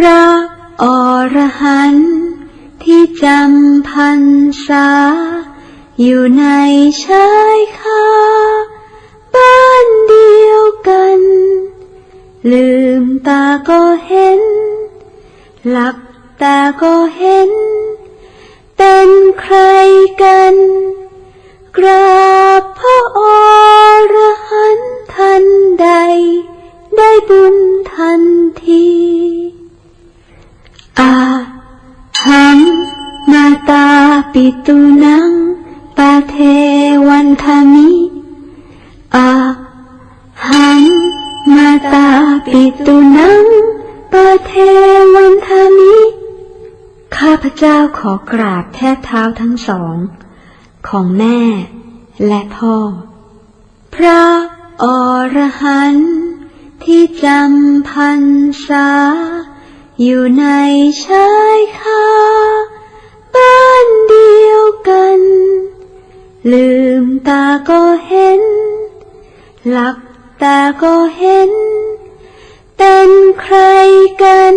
พระอรหันต์ที่จำพรรษา อยู่ในชายคาบ้านเดียวกัน ลืมตาก็เห็น หลับตาก็เห็น เป็นใครกัน กราบพระอรหันต์ทันใด ได้บุญทันที อาหังมาตาปิตุนังปาเทวันทามิอาหังมาตาปิตุนังปาเทวันทามิ ข้าพเจ้าขอกราบแทบเท้าทั้งสอง ของแม่และพ่อ พระอรหันต์ที่จำพรรษา อยู่ในชายคาบ้านเดียวกัน ลืมตาก็เห็น หลับตาก็เห็น เป็นใครกัน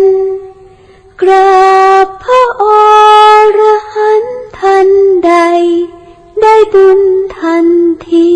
กราบพระอรหันต์ทันใด ได้บุญทันที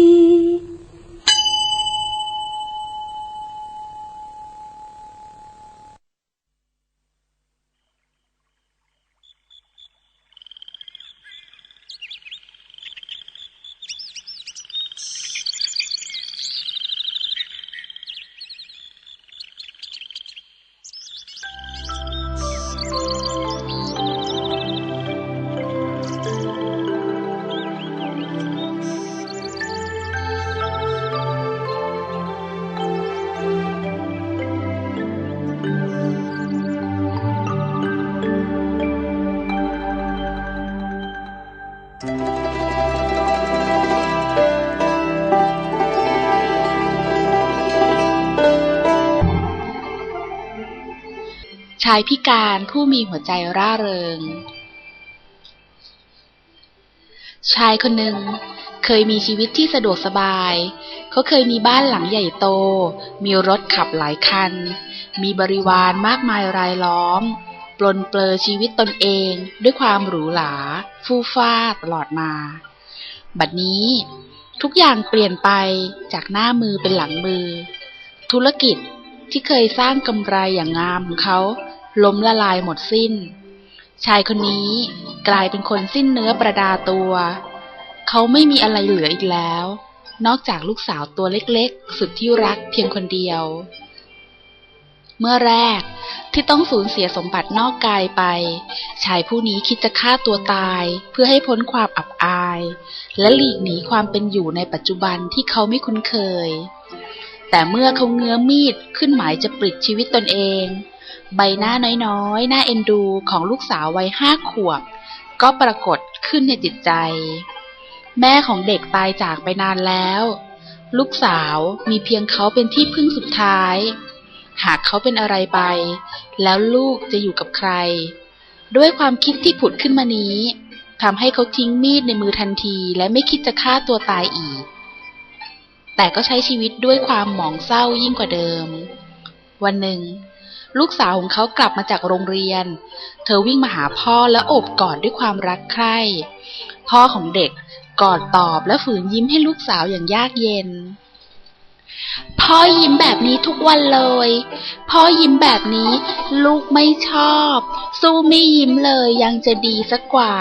ายพิการผู้มีหัวใจร่าเริง ชายคนหนึ่งเคยมีชีวิตที่สะดวกสบาย เขาเคยมีบ้านหลังใหญ่โต มีรถขับหลายคัน มีบริวารมากมายรายล้อม ปลนเปลือชีวิตตนเองด้วยความหรูหรา ฟู่ฟ้าตลอดมา บัดนี้ ทุกอย่างเปลี่ยนไปจากหน้ามือเป็นหลังมือ ธุรกิจที่เคยสร้างกำไรอย่างงามของเขา ล้มละลายหมดสิ้น ชายคนนี้กลายเป็นคนสิ้นเนื้อประดาตัว เขาไม่มีอะไรเหลืออีกแล้ว นอกจากลูกสาวตัวเล็กๆ สุดที่รักเพียงคนเดียว เมื่อแรกที่ต้องสูญเสียสมบัตินอกกายไป ชายผู้นี้คิดจะฆ่าตัวตายเพื่อให้พ้นความอับอาย และหลีกหนีความเป็นอยู่ในปัจจุบันที่เขาไม่คุ้นเคย แต่เมื่อเขาเงื้อมีดขึ้นหมายจะปลิดชีวิตตนเอง ใบหน้าน้อยๆ หน่าเอ็นดูของลูกสาววัยห้าขวบ ก็ปรากฏขึ้นในจิตใจ แม่ของเด็กตายจากไปนานแล้ว ลูกสาวมีเพียงเขาเป็นที่พึ่งสุดท้าย หากเขาเป็นอะไรไป แล้วลูกจะอยู่กับใคร ด้วยความคิดที่ผุดขึ้นมานี้ทำให้เขาทิ้งมีดในมือทันที และไม่คิดจะฆ่าตัวตายอีก แต่ก็ใช้ชีวิตด้วยความหมองเศร้ายิ่งกว่าเดิม วันหนึ่ง ลูกสาวของเขากลับมาจากโรงเรียน เธอวิ่งมาหาพ่อและโอบกอดด้วยความรักใคร่ พ่อของเด็กกอดตอบและฝืนยิ้มให้ลูกสาวอย่างยากเย็น พ่อยิ้มแบบนี้ทุกวันเลย พ่อยิ้มแบบนี้ ลูกไม่ชอบ สู้ไม่ยิ้มเลยยังจะดีสักกว่า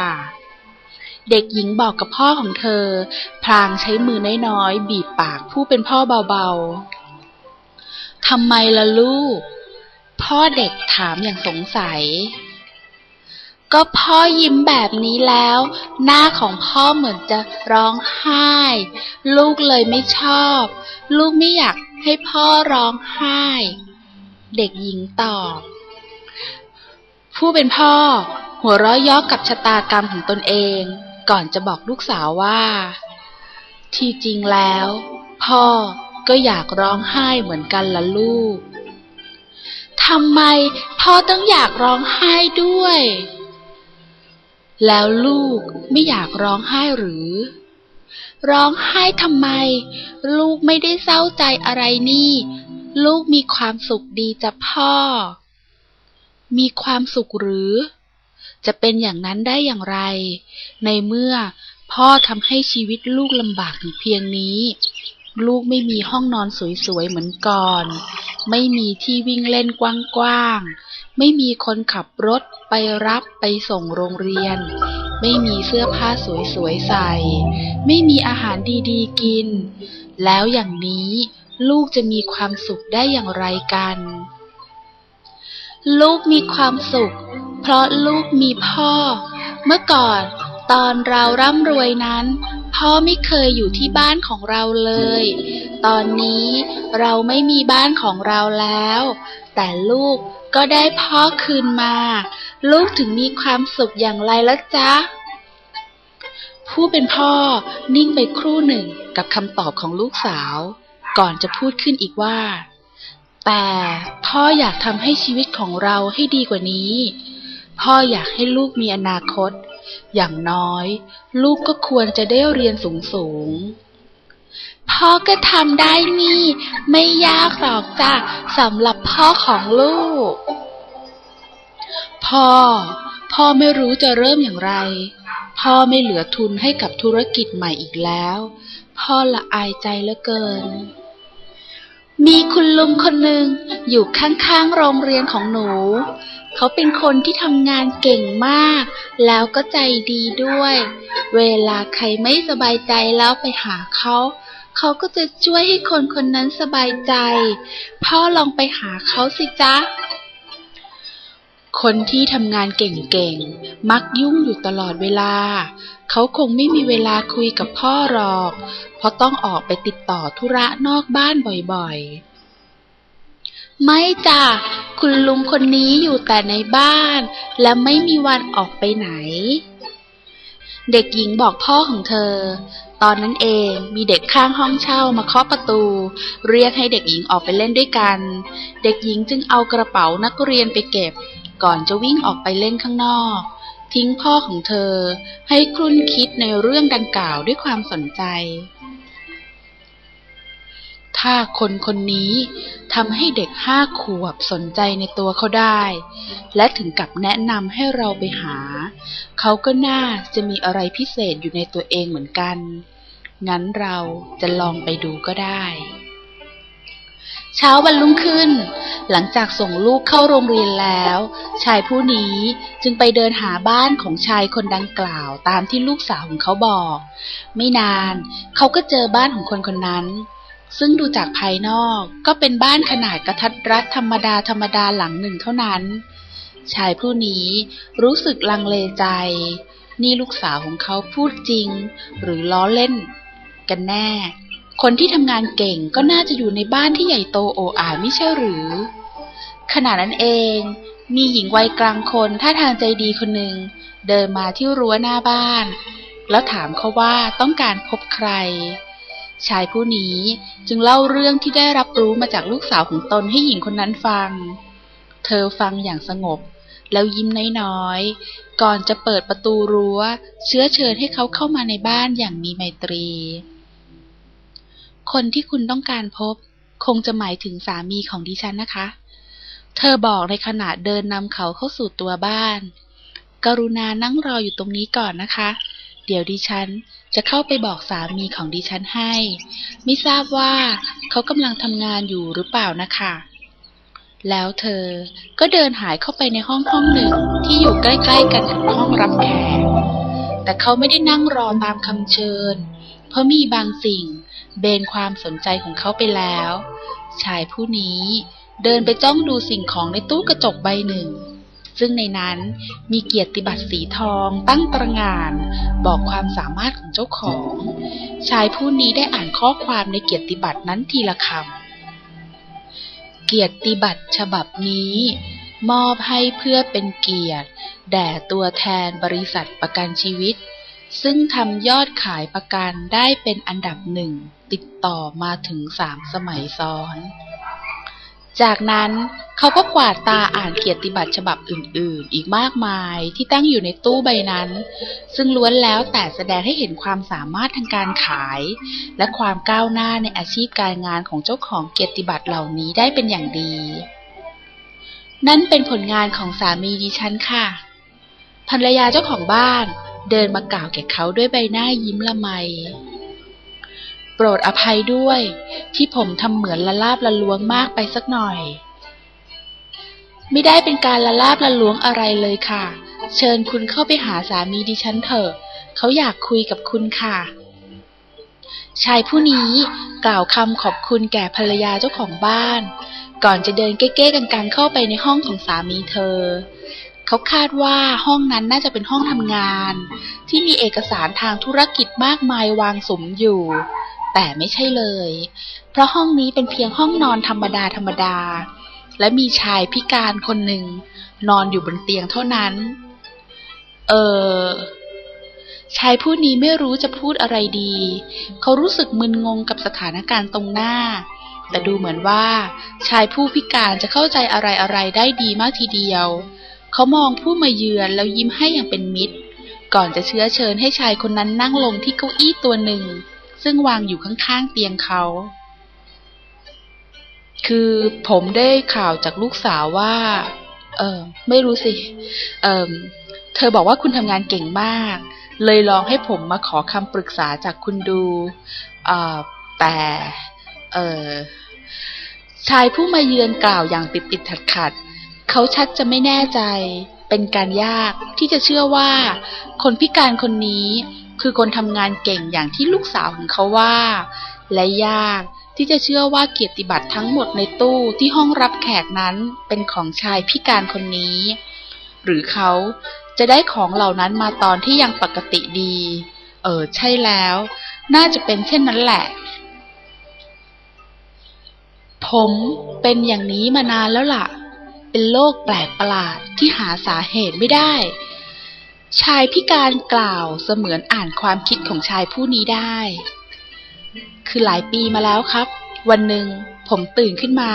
เด็กหญิงบอกกับพ่อของเธอ พลางใช้มือน้อยๆบีบปากผู้เป็นพ่อเบาๆทำไมล่ะลูก พ่อเด็กถามอย่างสงสัย ก็พ่อยิ้มแบบนี้แล้ว หน้าของพ่อเหมือนจะร้องไห้ ลูกเลยไม่ชอบ ลูกไม่อยากให้พ่อร้องไห้ เด็กหญิงตอบ ผู้เป็นพ่อ หัวเราะย่อกับชะตากรรมของตนเอง ก่อนจะบอกลูกสาวว่า ที่จริงแล้ว พ่อก็อยากร้องไห้เหมือนกันละลูก ทำไมพ่อต้องอยากร้องไห้ด้วย แล้วลูกไม่อยากร้องไห้หรือ ร้องไห้ทำไม ลูกไม่ได้เศร้าใจอะไรนี่ ลูกมีความสุขดีจ้ะพ่อ มีความสุขหรือ จะเป็นอย่างนั้นได้อย่างไร ในเมื่อพ่อทำให้ชีวิตลูกลำบากถึงเพียงนี้ ลูกไม่มีห้องนอนสวยๆเหมือนก่อน ไม่มีที่วิ่งเล่นกว้างๆ ไม่มีคนขับรถไปรับไปส่งโรงเรียน ไม่มีเสื้อผ้าสวยๆใส่ ไม่มีอาหารดีๆกิน แล้วอย่างนี้ลูกจะมีความสุขได้อย่างไรกัน ลูกมีความสุข เพราะลูกมีพ่อ เมื่อก่อน ตอนเราร่ำรวยนั้น พ่อไม่เคยอยู่ที่บ้านของเราเลย ตอนนี้เราไม่มีบ้านของเราแล้ว แต่ลูกก็ได้พ่อคืนมา ลูกถึงมีความสุขอย่างไรละจ๊ะ ผู้เป็นพ่อนิ่งไปครู่หนึ่งกับคำตอบของลูกสาว ก่อนจะพูดขึ้นอีกว่า แต่พ่ออยากทำให้ชีวิตของเราให้ดีกว่านี้ พ่ออยากให้ลูกมีอนาคต อย่างน้อย ลูกก็ควรจะได้เรียนสูงสูงๆพ่อก็ทำได้นี่ ไม่ยากหรอกจ้ะสำหรับพ่อของลูก พ่อ พ่อไม่รู้จะเริ่มอย่างไร พ่อไม่เหลือทุนให้กับธุรกิจใหม่อีกแล้ว พ่อละอายใจเหลือเกิน มีคุณลุงคนหนึ่งอยู่ข้างๆโรงเรียนของหนู เขาเป็นคนที่ทำงานเก่งมาก แล้วก็ใจดีด้วย เวลาใครไม่สบายใจแล้วไปหาเขา เขาก็จะช่วยให้คนคนนั้นสบายใจ พ่อลองไปหาเขาสิจ๊ะ คนที่ทำงานเก่งๆ มักยุ่งอยู่ตลอดเวลา เขาคงไม่มีเวลาคุยกับพ่อหรอก เพราะต้องออกไปติดต่อธุระนอกบ้านบ่อยๆ ไม่จ้ะ คุณลุงคนนี้อยู่แต่ในบ้าน และไม่มีวันออกไปไหน เด็กหญิงบอกพ่อของเธอ ตอนนั้นเองมีเด็กข้างห้องเช่ามาเคาะประตู เรียกให้เด็กหญิงออกไปเล่นด้วยกัน เด็กหญิงจึงเอากระเป๋านักเรียนไปเก็บ ก่อนจะวิ่งออกไปเล่นข้างนอก ทิ้งพ่อของเธอ ให้ครุ่นคิดในเรื่องดังกล่าวด้วยความสนใจ ถ้าคนคนนี้ทำให้เด็กห้าขวบสนใจในตัวเขาได้ และถึงกับแนะนำให้เราไปหา เขาก็น่าจะมีอะไรพิเศษอยู่ในตัวเองเหมือนกัน งั้นเราจะลองไปดูก็ได้เช้าวันรุ่งขึ้น หลังจากส่งลูกเข้าโรงเรียนแล้ว ชายผู้นี้จึงไปเดินหาบ้านของชายคนดังกล่าวตามที่ลูกสาวของเขาบอก ไม่นานเขาก็เจอบ้านของคนคนนั้น ซึ่งดูจากภายนอกก็เป็นบ้านขนาดกระทัดรัดธรรมดาธรรมดาหลังหนึ่งเท่านั้น ชายผู้นี้รู้สึกลังเลใจ นี่ลูกสาวของเขาพูดจริง หรือล้อเล่น กันแน่ คนที่ทำงานเก่งก็น่าจะอยู่ในบ้านที่ใหญ่โตโออาไม่ใช่หรือ ขณะนั้นเอง มีหญิงวัยกลางคนท่าทางใจดีคนหนึ่งเดินมาที่รั้วหน้าบ้าน แล้วถามเขาว่าต้องการพบใคร ชายผู้นี้จึงเล่าเรื่องที่ได้รับรู้มาจากลูกสาวของตนให้หญิงคนนั้นฟัง เธอฟังอย่างสงบ แล้วยิ้มน้อยๆ ก่อนจะเปิดประตูรั้ว เชื้อเชิญให้เขาเข้ามาในบ้านอย่างมีไมตรี คนที่คุณต้องการพบ คงจะหมายถึงสามีของดิฉันนะคะ เธอบอกในขณะเดินนำเขาเข้าสู่ตัวบ้าน กรุณานั่งรออยู่ตรงนี้ก่อนนะคะ เดี๋ยวดิฉันจะเข้าไปบอกสามีของดิฉันให้ ไม่ทราบว่าเขากำลังทำงานอยู่หรือเปล่านะคะ แล้วเธอก็เดินหายเข้าไปในห้องห้องหนึ่งที่อยู่ใกล้ๆกันกับห้องรับแขก แต่เขาไม่ได้นั่งรอตามคำเชิญ เพราะมีบางสิ่งเบนความสนใจของเขาไปแล้ว ชายผู้นี้เดินไปจ้องดูสิ่งของในตู้กระจกใบหนึ่ง ซึ่งในนั้นมีเกียรติบัตรสีทองตั้งตระงาน บอกความสามารถของเจ้าของ ชายผู้นี้ได้อ่านข้อความในเกียรติบัตรนั้นทีละคำ เกียรติบัตรฉบับนี้ มอบให้เพื่อเป็นเกียรติ แด่ตัวแทนบริษัทประกันชีวิต ซึ่งทำยอดขายประกันได้เป็นอันดับหนึ่ง ติดต่อมาถึงสามสมัยซ้อน จากนั้น เขาก็กวาดตาอ่านเกียรติบัตรฉบับอื่น ๆ อีกมากมายที่ตั้งอยู่ในตู้ใบนั้น ซึ่งล้วนแล้วแต่แสดงให้เห็นความสามารถทางการขาย และความก้าวหน้าในอาชีพการงานของเจ้าของเกียรติบัตรเหล่านี้ได้เป็นอย่างดี นั่นเป็นผลงานของสามีดิฉันค่ะภรรยาเจ้าของบ้านเดินมากล่าวแก่เขาด้วยใบหน้ายิ้มละไม โปรดอภัยด้วย ที่ผมทำเหมือนละลาบละล้วงมากไปสักหน่อย ไม่ได้เป็นการละลาบละล้วงอะไรเลยค่ะ เชิญคุณเข้าไปหาสามีดิฉันเถอะ เขาอยากคุยกับคุณค่ะ ชายผู้นี้กล่าวคำขอบคุณแก่ภรรยาเจ้าของบ้าน ก่อนจะเดินเก้ๆกังๆเข้าไปในห้องของสามีเธอ เขาคาดว่าห้องนั้นน่าจะเป็นห้องทำงาน ที่มีเอกสารทางธุรกิจมากมายวางสมอยู่แต่ไม่ใช่เลย เพราะห้องนี้เป็นเพียงห้องนอนธรรมดาธรรมดา และมีชายพิการคนหนึ่ง นอนอยู่บนเตียงเท่านั้น เออชายผู้นี้ไม่รู้จะพูดอะไรดี เขารู้สึกมึนงงกับสถานการณ์ตรงหน้า แต่ดูเหมือนว่า ชายผู้พิการจะเข้าใจอะไรๆได้ดีมากทีเดียว เขามองผู้มาเยือนแล้วยิ้มให้อย่างเป็นมิตร ก่อนจะเชื้อเชิญให้ชายคนนั้นนั่งลงที่เก้าอี้ตัวหนึ่ง ซึ่งวางอยู่ข้างๆเตียงเขา คือผมได้ข่าวจากลูกสาวว่า เออไม่รู้สิ เออเธอบอกว่าคุณทำงานเก่งมาก เลยลองให้ผมมาขอคำปรึกษาจากคุณดูอ่าแต่เออชายผู้มาเยือนกล่าวอย่างติดติดขัดขัด เขาชักจะไม่แน่ใจ เป็นการยากที่จะเชื่อว่า คนพิการคนนี้คือคนทำงานเก่งอย่างที่ลูกสาวของเขาว่า และยาก ที่จะเชื่อว่าเกียรติบัตรทั้งหมดในตู้ที่ห้องรับแขกนั้นเป็นของชายพิการคนนี้ หรือเขาจะได้ของเหล่านั้นมาตอนที่ยังปกติดี เออใช่แล้ว น่าจะเป็นเช่นนั้นแหละ ผมเป็นอย่างนี้มานานแล้วล่ะ เป็นโรคแปลกประหลาดที่หาสาเหตุไม่ได้ ชายพิการกล่าวเสมือนอ่านความคิดของชายผู้นี้ได้ คือหลายปีมาแล้วครับ วันหนึ่งผมตื่นขึ้นมา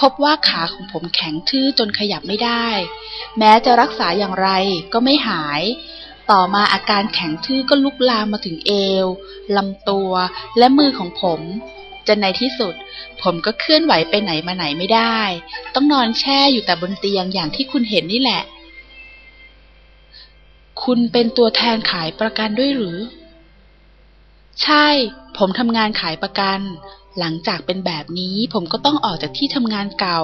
พบว่าขาของผมแข็งทื่อจนขยับไม่ได้ แม้จะรักษาอย่างไรก็ไม่หาย ต่อมาอาการแข็งทื่อก็ลุกลามมาถึงเอวลำตัวและมือของผมจนในที่สุด ผมก็เคลื่อนไหวไปไหนมาไหนไม่ได้ ต้องนอนแช่อยู่แต่บนเตียงอย่างที่คุณเห็นนี่แหละ คุณเป็นตัวแทนขายประกันด้วยหรือ ใช่ ผมทำงานขายประกัน หลังจากเป็นแบบนี้ผมก็ต้องออกจากที่ทำงานเก่า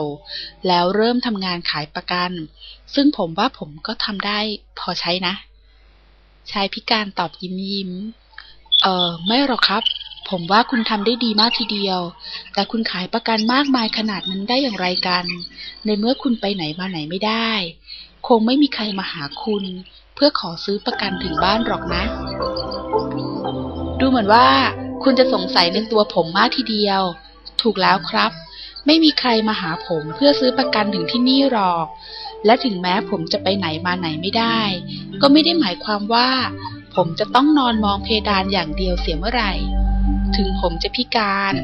แล้วเริ่มทำงานขายประกัน ซึ่งผมว่าผมก็ทำได้พอใช้นะ ชายพิการตอบยิ้มยิ้ม เออไม่หรอกครับ ผมว่าคุณทำได้ดีมากทีเดียว แต่คุณขายประกันมากมายขนาดนั้นได้อย่างไรกัน ในเมื่อคุณไปไหนมาไหนไม่ได้ คงไม่มีใครมาหาคุณ เพื่อขอซื้อประกันถึงบ้านหรอกนะ ดูเหมือนว่าคุณจะสงสัยในตัวผมมากทีเดียว ถูกแล้วครับ ไม่มีใครมาหาผมเพื่อซื้อประกันถึงที่นี่หรอก และถึงแม้ผมจะไปไหนมาไหนไม่ได้ ก็ไม่ได้หมายความว่า ผมจะต้องนอนมองเพดานอย่างเดียวเสียเมื่อไหร่ ถึงผมจะพิการ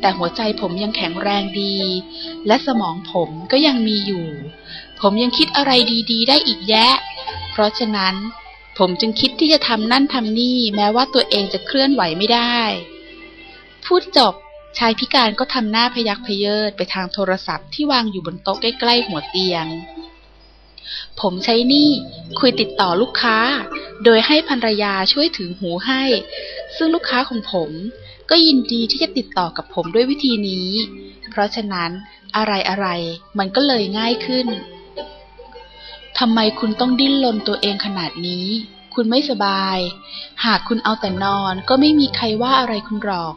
แต่หัวใจผมยังแข็งแรงดี และสมองผมก็ยังมีอยู่ ผมยังคิดอะไรดี ๆ ได้อีกแยะ เพราะฉะนั้น ผมจึงคิดที่จะทำนั่นทำนี่ แม้ว่าตัวเองจะเคลื่อนไหวไม่ได้ พูดจบชายพิการก็ทำหน้าพยักพเยิดไปทางโทรศัพท์ที่วางอยู่บนโต๊ะใกล้ๆหัวเตียง ผมใช้นี่คุยติดต่อลูกค้า โดยให้ภรรยาช่วยถือหูให้ ซึ่งลูกค้าของผม ก็ยินดีที่จะติดต่อกับผมด้วยวิธีนี้ เพราะฉะนั้นอะไรๆมันก็เลยง่ายขึ้นำไมคุณต้องดิ้นรนตัวเองขนาดนี้ คุณไม่สบาย หากคุณเอาแต่นอนก็ไม่มีใครว่าอะไรคุณหรอก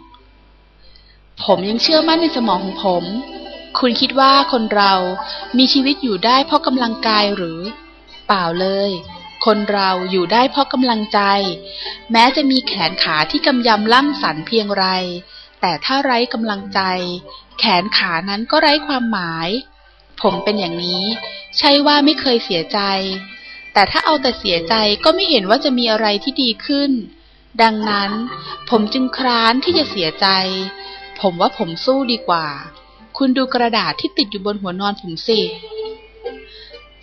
ผมยังเชื่อมั่นในสมองของผม คุณคิดว่าคนเรามีชีวิตอยู่ได้เพราะกำลังกายหรือ เปล่าเลย คนเราอยู่ได้เพราะกำลังใจ แม้จะมีแขนขาที่กำยำล่ำสันเพียงไร แต่ถ้าไร้กำลังใจ แขนขานั้นก็ไร้ความหมาย ผมเป็นอย่างนี้ ใช่ว่าไม่เคยเสียใจ แต่ถ้าเอาแต่เสียใจก็ไม่เห็นว่าจะมีอะไรที่ดีขึ้น ดังนั้น ผมจึงคร้านที่จะเสียใจ ผมว่าผมสู้ดีกว่า คุณดูกระดาษที่ติดอยู่บนหัวนอนผมสิ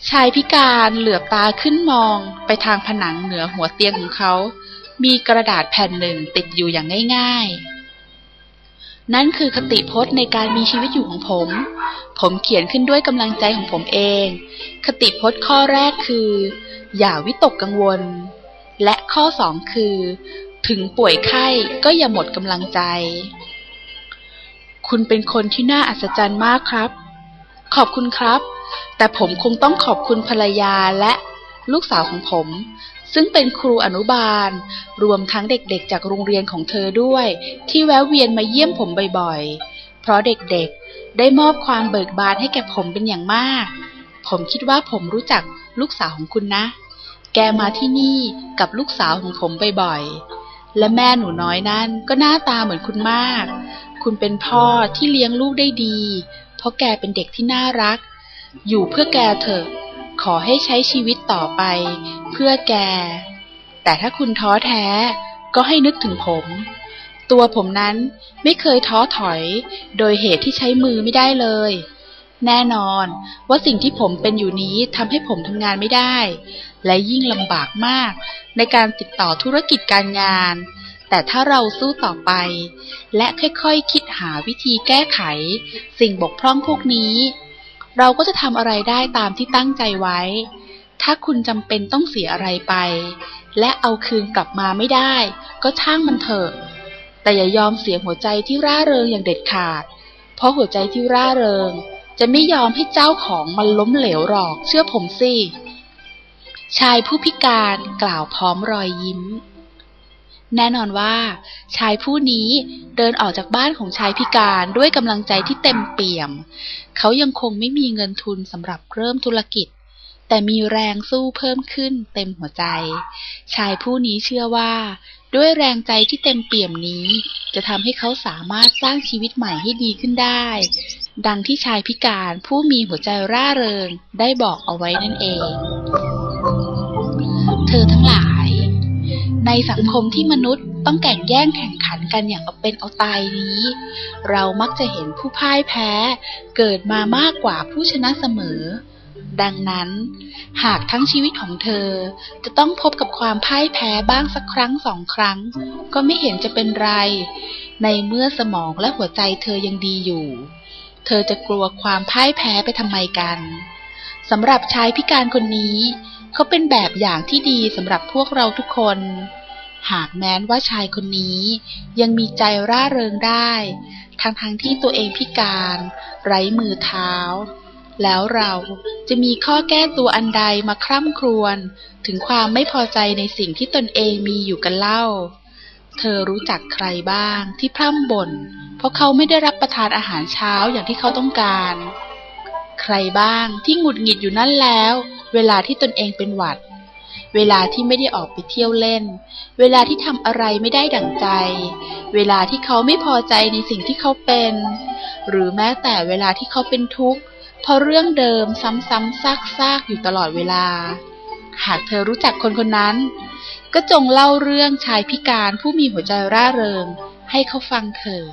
ชายพิการเหลือบตาขึ้นมองไปทางผนังเหนือหัวเตียงของเขา มีกระดาษแผ่นหนึ่งติดอยู่อย่างง่าย นั่นคือคติพจน์ในการมีชีวิตอยู่ของผม ผมเขียนขึ้นด้วยกำลังใจของผมเอง คติพจน์ข้อแรกคือ อย่าวิตกกังวล และข้อสองคือ ถึงป่วยไข้ก็อย่าหมดกำลังใจ คุณเป็นคนที่น่าอัศจรรย์มากครับ ขอบคุณครับ แต่ผมคงต้องขอบคุณภรรยาและ ลูกสาวของผม ซึ่งเป็นครูอนุบาล รวมทั้งเด็กๆ จากโรงเรียนของเธอด้วย ที่แวะเวียนมาเยี่ยมผมบ่อยๆ เพราะเด็กๆ ได้มอบความเบิกบานให้แก่ผมเป็นอย่างมาก ผมคิดว่าผมรู้จักลูกสาวของคุณนะ แกมาที่นี่กับลูกสาวของผมบ่อยๆ และแม่หนูน้อยนั่นก็หน้าตาเหมือนคุณมาก คุณเป็นพ่อที่เลี้ยงลูกได้ดี เพราะแกเป็นเด็กที่น่ารัก อยู่เพื่อแกเถอะ ขอให้ใช้ชีวิตต่อไป เพื่อแก แต่ถ้าคุณท้อแท้ ก็ให้นึกถึงผม ตัวผมนั้นไม่เคยท้อถอย โดยเหตุที่ใช้มือไม่ได้เลย แน่นอนว่าสิ่งที่ผมเป็นอยู่นี้ทำให้ผมทำงานไม่ได้ และยิ่งลำบากมาก ในการติดต่อธุรกิจการงาน แต่ถ้าเราสู้ต่อไป และค่อยๆคคิดหาวิธีแก้ไข สิ่งบกพร่องพวกนี้ เราก็จะทำอะไรได้ตามที่ตั้งใจไว้ ถ้าคุณจำเป็นต้องเสียอะไรไป และเอาคืนกลับมาไม่ได้ ก็ช่างมันเถอะ แต่อย่ายอมเสียหัวใจที่ร่าเริงอย่างเด็ดขาด เพราะหัวใจที่ร่าเริง จะไม่ยอมให้เจ้าของมันล้มเหลวหรอกเชื่อผมสิ ชายผู้พิการกล่าวพร้อมรอยยิ้ม แน่นอนว่า ชายผู้นี้เดินออกจากบ้านของชายพิการด้วยกำลังใจที่เต็มเปี่ยม เขายังคงไม่มีเงินทุนสำหรับเริ่มธุรกิจ แต่มีแรงสู้เพิ่มขึ้นเต็มหัวใจ ชายผู้นี้เชื่อว่า ด้วยแรงใจที่เต็มเปี่ยมนี้ จะทำให้เขาสามารถสร้างชีวิตใหม่ให้ดีขึ้นได้ ดังที่ชายพิการผู้มีหัวใจร่าเริงได้บอกเอาไว้นั่นเอง เธอทั้งหลาย ในสังคมที่มนุษย์ต้องแข่งแย่งแข่งขันกันอย่างเอาเป็นเอาตายนี้ เรามักจะเห็นผู้พ่ายแพ้ เกิดมามากกว่าผู้ชนะเสมอ ดังนั้น หากทั้งชีวิตของเธอ จะต้องพบกับความพ่ายแพ้บ้างสักครั้งสองครั้ง ก็ไม่เห็นจะเป็นไร ในเมื่อสมองและหัวใจเธอยังดีอยู่ เธอจะกลัวความพ่ายแพ้ไปทำไมกันสำหรับชายพิการคนนี้ เขาเป็นแบบอย่างที่ดีสำหรับพวกเราทุกคน หากแม้นว่าชายคนนี้ยังมีใจร่าเริงได้ ทั้งทั้งที่ตัวเองพิการ ไร้มือเท้า แล้วเราจะมีข้อแก้ตัวอันใดมาคร่ำครวญถึงความไม่พอใจในสิ่งที่ตนเองมีอยู่กันเล่า เธอรู้จักใครบ้างที่พร่ำบ่น เพราะเขาไม่ได้รับประทานอาหารเช้าอย่างที่เขาต้องการ ใครบ้างที่หงุดหงิดอยู่นั่นแล้ว เวลาที่ตนเองเป็นหวัด เวลาที่ไม่ได้ออกไปเที่ยวเล่น เวลาที่ทำอะไรไม่ได้ดั่งใจ เวลาที่เขาไม่พอใจในสิ่งที่เขาเป็น หรือแม้แต่เวลาที่เขาเป็นทุกข์เพราะเรื่องเดิมซ้ำๆซากๆอยู่ตลอดเวลา หากเธอรู้จักคนคนนั้น ก็จงเล่าเรื่องชายพิการผู้มีหัวใจร่าเริงให้เขาฟังเถิด